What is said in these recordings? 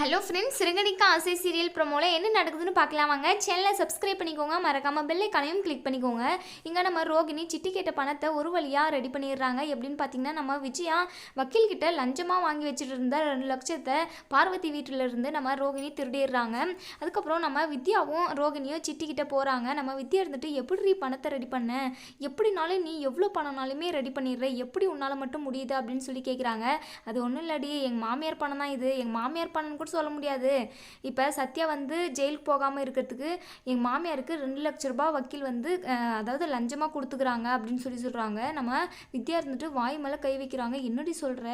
Hello friends சிறுகணிக்க ஆசை serial ப்ரோமோவில் என்ன நடக்குதுன்னு பார்க்கலாம் வாங்க. சேனலை சப்ஸ்கிரைப் பண்ணிக்கோங்க. மறக்காமல் பெல் ஐக்கானையும் கிளிக் பண்ணிக்கோங்க. இங்கே நம்ம ரோகிணி சிட்டி கேட்ட பணத்தை ஒரு வழியாக ரெடி பண்ணிடுறாங்க. எப்படின்னு பார்த்தீங்கன்னா நம்ம விஜயா வக்கீல் கிட்ட லஞ்சமாக வாங்கி வச்சுட்டு இருந்த ரெண்டு லட்சத்தை பார்வதி வீட்டில் இருந்து நம்ம ரோகிணி திருடிடுறாங்க. அதுக்கப்புறம் நம்ம வித்யாவும் ரோகிணியும் சிட்டி கிட்ட போகிறாங்க நம்ம வித்யா இருந்துட்டு எப்படி பணத்தை ரெடி பண்ண? எப்படினாலும் நீ எவ்வளோ பணம்னாலுமே ரெடி பண்ணிடுற? எப்படி உன்னால் மட்டும் முடியுது? அப்படின்னு சொல்லி கேட்குறாங்க அது ஒன்றும் இல்லடி எங்கள் மாமியார் பணம் தான் இது. எங்கள் மாமியார் பணம் கூட சொல்ல முடியாது. இப்போ சத்யா வந்து ஜெயிலுக்கு போகாமல் இருக்கிறதுக்கு எங்கள் மாமியாருக்கு ரெண்டு லட்ச ரூபாய் வக்கீல் வந்து அதாவது லஞ்சமாக கொடுத்துக்குறாங்க அப்படின்னு சொல்லி சொல்கிறாங்க நம்ம வித்யா இருந்துட்டு வாய் மேலே கை வைக்கிறாங்க. என்னடி சொல்கிற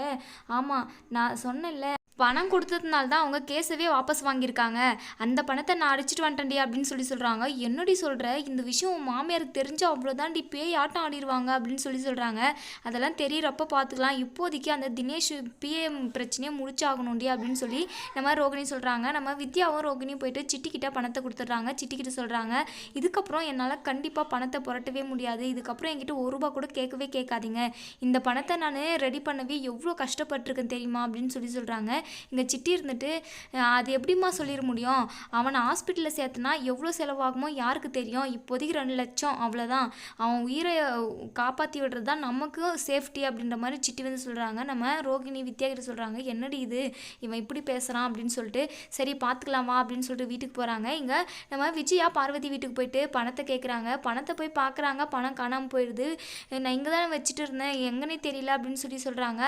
ஆமாம் நான் சொன்னேன்ல. பணம் கொடுத்ததுனால தான் அவங்க கேஸவே வாபஸ் வாங்கியிருக்காங்க. அந்த பணத்தை நான் அடிச்சிட்டு வந்துட்டேன்டி அப்படின்னு சொல்லி சொல்கிறாங்க என்னடி சொல்கிற இந்த விஷயம் உன் மாமியாருக்கு தெரிஞ்சா அவ்வளோதான்டி பேய் ஆட்டம் ஆடிடுவாங்க அப்படின்னு சொல்லி சொல்கிறாங்க அதெல்லாம் தெரியிறப்ப பார்த்துக்கலாம். இப்போதைக்கு அந்த தினேஷ் பிஎம் பிரச்சனையை முடிச்சாகணும்டி அப்படின்னு சொல்லி நம்ம ரோகிணி சொல்கிறாங்க நம்ம வித்யாவும் ரோகிணியும் போயிட்டு சிட்டிக்கிட்ட பணத்தை கொடுத்துட்றாங்க. சிட்டிக்கிட்ட சொல்கிறாங்க இதுக்கப்புறம் என்னால் கண்டிப்பாக பணத்தை புரட்டவே முடியாது. இதுக்கப்புறம் என்கிட்ட ஒரு ரூபா கூட கேட்கவே கேட்காதீங்க. இந்த பணத்தை நான் ரெடி பண்ணவே எவ்வளோ கஷ்டப்பட்டிருக்கேன் தெரியுமா அப்படின்னு சொல்லி சொல்கிறாங்க இங்கே சிட்டி இருந்துட்டு அது எப்படிம்மா சொல்லிட முடியும்? அவனை ஹாஸ்பிட்டலில் சேர்த்துனா எவ்வளோ செலவாகுமோ யாருக்கு தெரியும்? இப்போதைக்கு ரெண்டு லட்சம் அவ்வளோதான் அவன் உயிரை காப்பாற்றி விடுறது தான் நமக்கும் சேஃப்டி அப்படின்ற மாதிரி சிட்டி வந்து சொல்கிறாங்க நம்ம ரோகிணி வித்யா கிட்ட சொல்கிறாங்க என்னடி இது? இவன் இப்படி பேசுகிறான் அப்படின்னு சொல்லிட்டு சரி பார்த்துக்கலாமா அப்படின்னு சொல்லிட்டு வீட்டுக்கு போகிறாங்க இங்கே நம்ம விஜயா பார்வதி வீட்டுக்கு போயிட்டு பணத்தை கேட்குறாங்க பணத்தை போய் பார்க்குறாங்க பணம் காணாமல் போயிடுது நான் இங்கே தான் வச்சுட்டு இருந்தேன். எங்கன்னே தெரியல அப்படின்னு சொல்லி சொல்கிறாங்க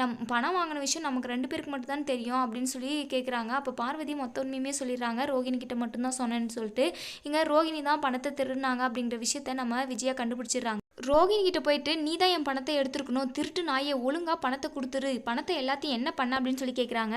நம் பணம் வாங்கின விஷயம் நமக்கு ரெண்டு பேருக்கு மட்டும் தான் தெரியும் அப்படின்னு சொல்லி கேட்குறாங்க அப்போ பார்வதி மொத்த உண்மையுமே சொல்லிடுறாங்க. ரோகிணி கிட்ட மட்டும்தான் சொன்னேன்னு சொல்லிட்டு. இங்கே ரோகிணி தான் பணத்தை திருடினாங்க அப்படிங்கிற விஷயத்த நம்ம விஜயா கண்டுபிடிச்சிடுறாங்க. ரோகிணி கிட்ட போயிட்டு நீ தான் என் பணத்தை எடுத்துருக்கணும். திருட்டு நாயை ஒழுங்கா பணத்தை கொடுத்துரு. பணத்தை எல்லாத்தையும் என்ன பண்ண? அப்படின்னு சொல்லி கேட்குறாங்க